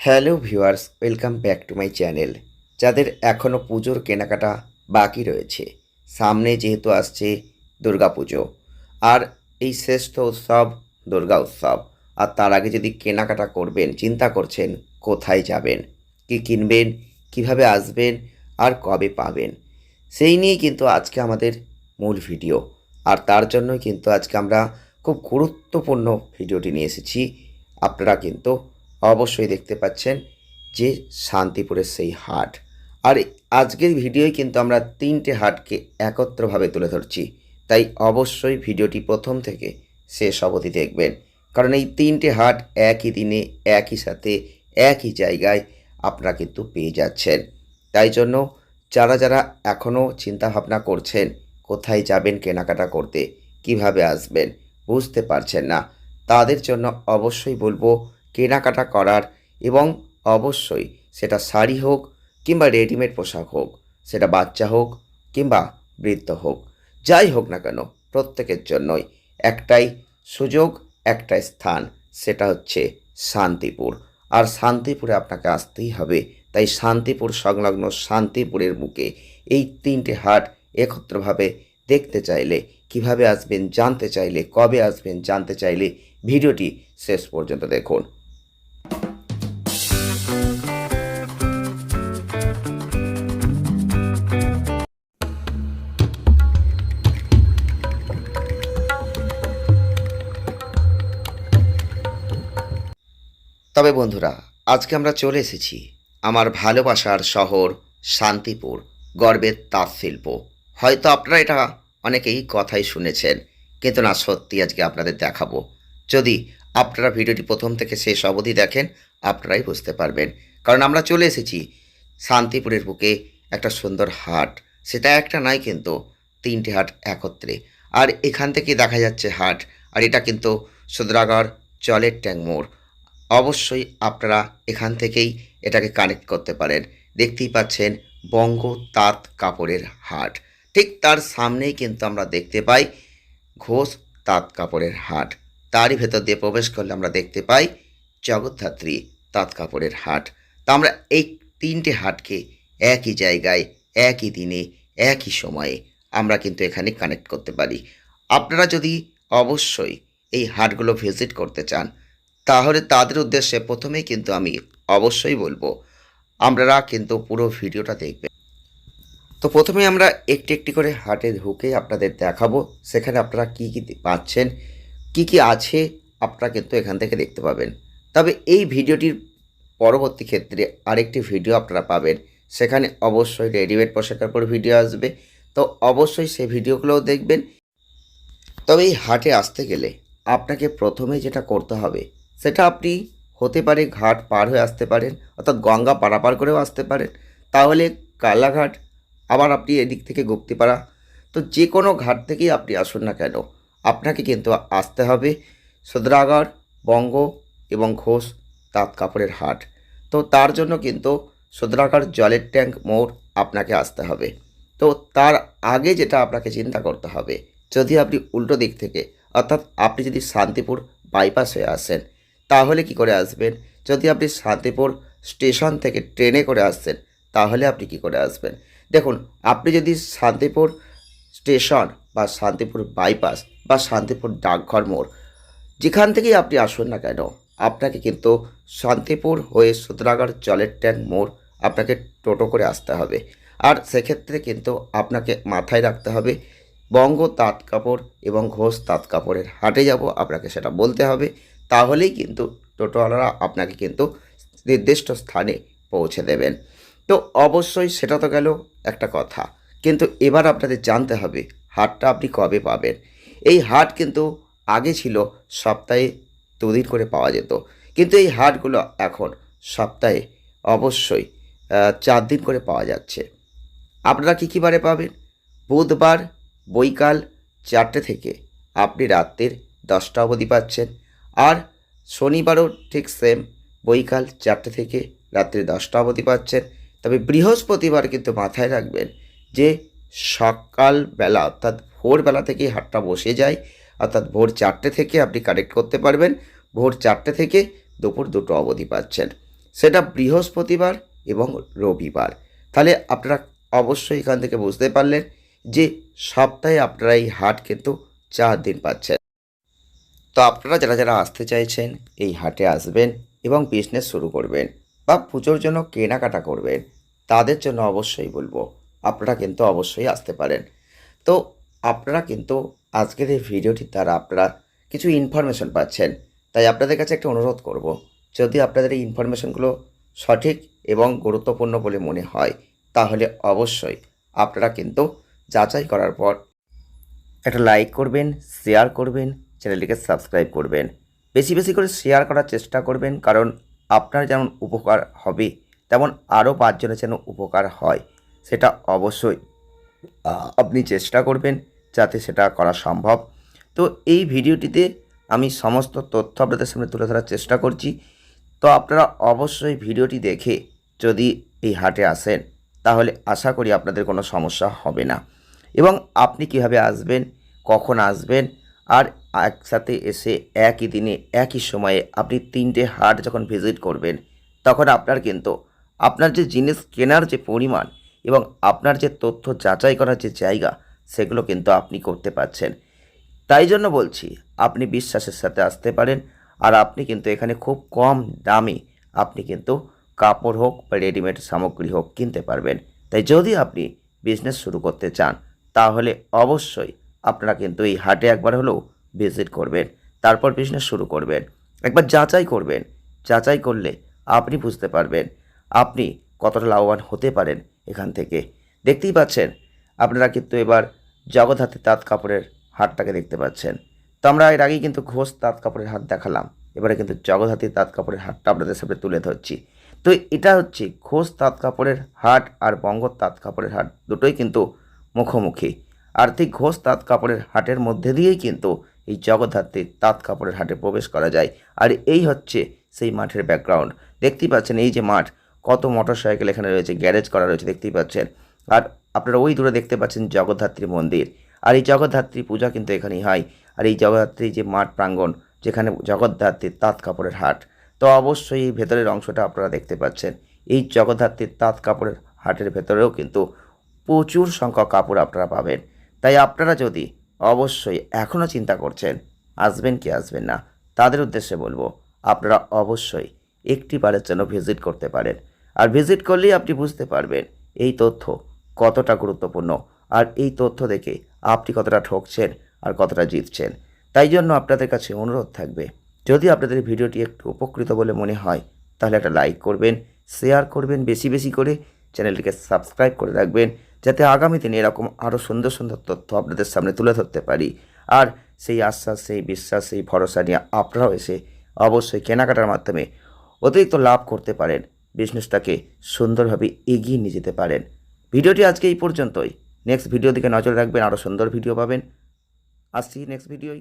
Hello viewers, welcome back to my channel. যাদের এখনও পুজোর কেনাকাটা বাকি রয়েছে, সামনে যেহেতু আসছে দুর্গা পুজো, আর এই শ্রেষ্ঠ উৎসব দুর্গা উৎসব। আর তার আগে যদি কেনাকাটা করবেন, চিন্তা করছেন কোথায় যাবেন, কি কিনবেন, কীভাবে আসবেন, আর কবে পাবেন, সেই নিয়েই কিন্তু আজকে আমাদের মূল ভিডিও। আর তার জন্যই কিন্তু আজকে আমরা খুব গুরুত্বপূর্ণ ভিডিওটি নিয়ে এসেছি। আপনারা কিন্তু অবশ্যই দেখতে পাচ্ছেন যে শান্তিপুরের সেই হাট। আর আজকের ভিডিওয় কিন্তু আমরা তিনটে হাটকে একত্রভাবে তুলে ধরছি। তাই অবশ্যই ভিডিওটি প্রথম থেকে শেষ অবধি দেখবেন। কারণ এই তিনটে হাট একই দিনে, একই সাথে, একই জায়গায় আপনারা কিন্তু পেয়ে যাচ্ছেন। তাই জন্য যারা যারা এখনও চিন্তাভাবনা করছেন কোথায় যাবেন, কেনাকাটা করতে, কীভাবে আসবেন, বুঝতে পারছেন না, তাদের জন্য অবশ্যই বলব কেনাকাটা করার এবং অবশ্যই সেটা শাড়ি হোক কিংবা রেডিমেড পোশাক হোক, সেটা বাচ্চা হোক কিংবা বৃদ্ধ হোক, যাই হোক না কেন, প্রত্যেকের জন্যই একটাই সুযোগ, একটাই স্থান, সেটা হচ্ছে শান্তিপুর। আর শান্তিপুরে আপনাকে আসতেই হবে, তাই শান্তিপুর সংলগ্ন শান্তিপুরের বুকে এই তিনটে হাট একত্রভাবে দেখতে চাইলে, কীভাবে আসবেন জানতে চাইলে, কবে আসবেন জানতে চাইলে ভিডিওটি শেষ পর্যন্ত দেখুন। তবে বন্ধুরা, আজকে আমরা চলে এসেছি আমার ভালোবাসার শহর শান্তিপুর গর্বের তাঁত শিল্প হয়তো আপনারা এটা অনেকেই কথাই শুনেছেন, কিন্তু না, সত্যি আজকে আপনাদের দেখাবো। যদি আপনারা ভিডিওটি প্রথম থেকে শেষ অবধি দেখেন, আপনারাই বুঝতে পারবেন। কারণ আমরা চলে এসেছি শান্তিপুরের বুকে একটা সুন্দর হাট। সেটা একটা নাই কিন্তু, তিনটে হাট একত্রে। আর এখান থেকে দেখা যাচ্ছে হাট, আর এটা কিন্তু সুদ্রাগড় জলের ট্যাঙ্ক মোড় অবশ্যই আপনারা এখান থেকেই এটাকে কানেক্ট করতে পারেন। দেখতেই পাচ্ছেন বঙ্গ তাঁত কাপড়ের হাট। ঠিক তার সামনেই কিন্তু আমরা দেখতে পাই ঘোষ তাঁত কাপড়ের হাট। তারই ভেতর দিয়ে প্রবেশ করলে আমরা দেখতে পাই জগদ্ধাত্রী তাঁত কাপড়ের হাট। তা আমরা এই তিনটে হাটকে একই জায়গায়, একই দিনে, একই সময়ে আমরা কিন্তু এখানে কানেক্ট করতে পারি। আপনারা যদি অবশ্যই এই হাটগুলো ভিজিট করতে চান তাহলে তাদের উদ্দেশ্যে প্রথমেই কিন্তু আমি অবশ্যই বলব আপনারা কিন্তু পুরো ভিডিওটা দেখবেন তো প্রথমে আমরা একটি একটি করে হাটে ঢুকে আপনাদের দেখাবো, সেখানে আপনারা কি কি পাচ্ছেন, কি কি আছে আপনারা কিন্তু এখান থেকে দেখতে পাবেন। তবে এই ভিডিওটির পরবর্তী ক্ষেত্রে আরেকটি ভিডিও আপনারা পাবেন, সেখানে অবশ্যই রেডিমেড পোশাকের উপর ভিডিও আসবে। তো অবশ্যই সেই ভিডিওগুলোও দেখবেন। তবে এই হাটে আসতে গেলে আপনাকে প্রথমে যেটা করতে হবে সেটা আপনি হতে পারে ঘাট পার হয়ে আসতে পারেন, অর্থাৎ গঙ্গা পারাপার করেও আসতে পারেন। তাহলে কালাঘাট আবার আপনি এদিক থেকে গুপ্তিপাড়া, তো যে কোনো ঘাট থেকেই আপনি আসুন না কেন। আপনাকে কিন্তু আসতে হবে সদরাগড়, বঙ্গ এবং ঘোষ তাঁত কাপড়ের হাট। তো তার জন্য কিন্তু সদরাগড় জলের ট্যাঙ্ক মোড় আপনাকে আসতে হবে। তো তার আগে যেটা আপনাকে চিন্তা করতে হবে, যদি আপনি উল্টো দিক থেকে, অর্থাৎ আপনি যদি শান্তিপুর বাইপাস হয়ে আসেন তাহলে কি করে আসবেন? যদি আপনি শান্তিপুর স্টেশন থেকে ট্রেনে করে আসছেন, তাহলে আপনি কি করে আসবেন? দেখুন, আপনি যদি শান্তিপুর স্টেশন বা শান্তিপুর বাইপাস বা শান্তিপুর ডাকঘর মোড়, যেখান থেকেই আপনি আসুন না কেন, আপনাকে কিন্তু শান্তিপুর হয়ে সুতরাগড় জলের ট্যাঙ্ক মোড় আপনাকে টোটো করে আসতে হবে। আর সেক্ষেত্রে কিন্তু আপনাকে মাথায় রাখতে হবে, বঙ্গ তাঁত কাপড় এবং ঘোষ তাঁত কাপড়ের হাটে যাব, আপনাকে সেটা বলতে হবে। তাহলেই কিন্তু টোটোওয়ালারা আপনাকে কিন্তু নির্দিষ্ট স্থানে পৌঁছে দেবেন। তো অবশ্যই সেটা তো গেল একটা কথা। কিন্তু এবার আপনাদের জানতে হবে, হাটটা আপনি কবে পাবেন? এই হাট কিন্তু আগে ছিল সপ্তাহে দুদিন করে পাওয়া যেত। কিন্তু এই হাটগুলো এখন সপ্তাহে অবশ্যই চার দিন করে পাওয়া যাচ্ছে। আপনারা কী কী বারে পাবেন? বুধবার, বৈকাল চারটে থেকে আপনি রাত্রির দশটা অবধি পাচ্ছেন। আর শনিবারও ঠিক সেম বৈকাল চারটে থেকে রাত্রি দশটা অবধি পাচ্ছেন। তবে বৃহস্পতিবার কিন্তু মাথায় রাখবেন যে সকালবেলা অর্থাৎ ভোরবেলা থেকেই হাটটা বসে যায়, অর্থাৎ ভোর চারটে থেকে আপনি কানেক্ট করতে পারবেন, ভোর চারটে থেকে দুপুর দুটো অবধি পাচ্ছেন। সেটা বৃহস্পতিবার এবং রবিবার। তাহলে আপনারা অবশ্যই এখান থেকে বুঝতে পারলেন যে সপ্তাহে আপনারা এই হাট কিন্তু চার দিন পাচ্ছেন। তো আপনারা যারা যারা আসতে চাইছেন, এই হাটে আসবেন এবং বিজনেস শুরু করবেন বা পুজোর জন্য কেনাকাটা করবেন, তাদের জন্য অবশ্যই বলব, আপনারা কিন্তু অবশ্যই আসতে পারেন। তো আপনারা কিন্তু আজকের এই ভিডিওটির দ্বারা আপনারা কিছু ইনফরমেশন পাচ্ছেন, তাই আপনাদের কাছে একটা অনুরোধ করব, যদি আপনাদের এই ইনফরমেশনগুলো সঠিক এবং গুরুত্বপূর্ণ বলে মনে হয়, তাহলে অবশ্যই আপনারা কিন্তু যাচাই করার পর একটা লাইক করবেন শেয়ার করবেন চ্যানেলটিকে সাবস্ক্রাইব করবেন। বেশি বেশি করে শেয়ার করার চেষ্টা করবেন, কারণ আপনার যেমন উপকার হবে, তেমন আরও পাঁচজনের যেন উপকার হয়, সেটা অবশ্যই আপনি চেষ্টা করবেন যাতে সেটা করা সম্ভব। তো এই ভিডিওটিতে আমি সমস্ত তথ্য আপনাদের সামনে তুলে ধরার চেষ্টা করছি। তো আপনারা অবশ্যই ভিডিওটি দেখে যদি এই হাটে আসেন, তাহলে আশা করি আপনাদের কোনো সমস্যা হবে না। এবং আপনি কীভাবে আসবেন, কখন আসবেন আর একসাথে এসে একই দিনে, একই সময়ে আপনি তিনটে হাট যখন ভিজিট করবেন, তখন আপনার কিন্তু আপনার যে জিনিস কেনার যে পরিমাণ এবং আপনার যে তথ্য যাচাই করার যে জায়গা, সেগুলো কিন্তু আপনি করতে পারছেন। তাই জন্য বলছি, আপনি বিশ্বাসের সাথে আসতে পারেন আর আপনি কিন্তু এখানে খুব কম দামে আপনি কিন্তু কাপড় হোক বা রেডিমেড সামগ্রী হোক কিনতে পারবেন। তাই যদি আপনি বিজনেস শুরু করতে চান, তাহলে অবশ্যই আপনারা কিন্তু এই হাটে একবার হলেও ভিজিট করবেন, তারপর বিজনেস শুরু করবেন। একবার যাচাই করবেন, যাচাই করলে আপনি বুঝতে পারবেন আপনি কতটা লাভবান হতে পারেন এখান থেকে। দেখতেই পাচ্ছেন, আপনারা কিন্তু এবার জগৎ হাতে তাঁত কাপড়ের হাটটাকে দেখতে পাচ্ছেন। তো আমরা এর আগেই কিন্তু ঘোষ তাঁত কাপড়ের হাট দেখালাম, এবারে কিন্তু জগৎহাতি তাঁত কাপড়ের হাটটা আপনাদের সামনে তুলে ধরছি। তো এটা হচ্ছে ঘোষ তাঁত কাপড়ের হাট আর বঙ্গ তাঁত কাপড়ের হাট, দুটোই কিন্তু মুখোমুখি। আর ঠিক ঘোষ তাঁত কাপড়ের হাটের মধ্যে দিয়েই কিন্তু এই জগদ্ধাত্রী তাঁত কাপড়ের হাটে প্রবেশ করা যায়। আর এই হচ্ছে সেই মাঠের ব্যাকগ্রাউন্ড দেখতেই পাচ্ছেন এই যে মাঠ, কত মোটর সাইকেল এখানে রয়েছে গ্যারেজ করা রয়েছে, দেখতেই পাচ্ছেন। আর আপনারা ওই দূরে দেখতে পাচ্ছেন জগদ্ধাত্রী মন্দির। আর এই জগদ্ধাত্রী পূজা কিন্তু এখানেই হয়। আর এই জগদ্ধাত্রী যে মাঠ প্রাঙ্গণ, যেখানে জগদ্ধাত্রীর তাঁত কাপড়ের হাট। তো অবশ্যই এই ভেতরের অংশটা আপনারা দেখতে পাচ্ছেন। এই জগদ্ধাত্রীর তাঁত কাপড়ের হাটের ভেতরেও কিন্তু প্রচুর সংখ্যক কাপড় আপনারা পাবেন। তাই আপনারা যদি অবশ্যই এখনও চিন্তা করছেন, আসবেন কি আসবেন না, তাদের উদ্দেশ্যে বলব, আপনারা অবশ্যই একটি বারের জন্য ভিজিট করতে পারেন। আর ভিজিট করলেই আপনি বুঝতে পারবেন এই তথ্য কতটা গুরুত্বপূর্ণ আর এই তথ্য দেখে আপনি কতটা ঠকছেন আর কতটা জিতছেন। তাই জন্য আপনাদের কাছে অনুরোধ থাকবে, যদি আপনাদের ভিডিওটি একটু উপকৃত বলে মনে হয়, তাহলে একটা লাইক করবেন শেয়ার করবেন বেশি বেশি করে চ্যানেলটিকে সাবস্ক্রাইব করে রাখবেন যাতে আগামী দিনে এরকম আরও সুন্দর সুন্দর তথ্য আপনাদের সামনে তুলে ধরতে পারি। আর সেই আশ্বাস, সেই বিশ্বাস, সেই ভরসা নিয়ে আপনারাও এসে অবশ্যই কেনাকাটার মাধ্যমে অতিরিক্ত লাভ করতে পারেন। বিজনেসটাকে সুন্দরভাবে এগিয়ে নিয়ে যেতে পারেন। ভিডিওটি আজকে এই পর্যন্তই। নেক্সট ভিডিও দিকে নজর রাখবেন আরও সুন্দর ভিডিও পাবেন। আসছি নেক্সট ভিডিওই